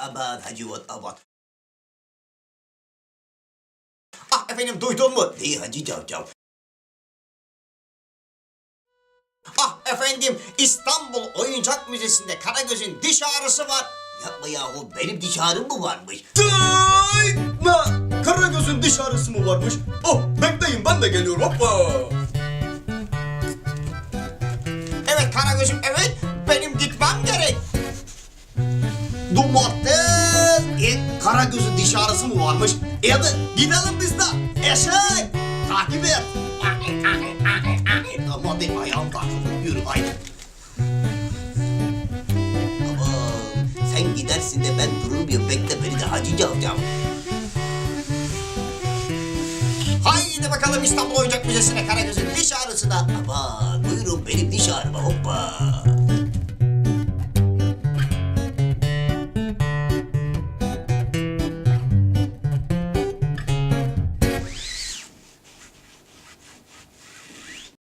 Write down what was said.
Aman Hacivat aman. Ah efendim duydun mu? Neyi Hacı Cavcav? Ah efendim İstanbul Oyuncak Müzesi'nde Karagöz'ün diş ağrısı var. Yapma yahu benim diş ağrım mı varmış? Dayma! Karagöz'ün diş ağrısı mı varmış? Oh bekleyin ben de geliyorum hoppa! Evet Karagöz'üm evet benim gitmem gerek. Dumattız. Mı varmış? Hadi gidelim biz de. Eşek takip et. Ama hadi ayağım takıldı yürü haydi. Aman sen gidersin de ben durur muyum? Bekle beni de Hacı Cavcav. Haydi bakalım İstanbul Oyuncak Müzesi'ne Karagöz'ün diş ağrısına. Aman buyurun benim diş ağrıma hoppa.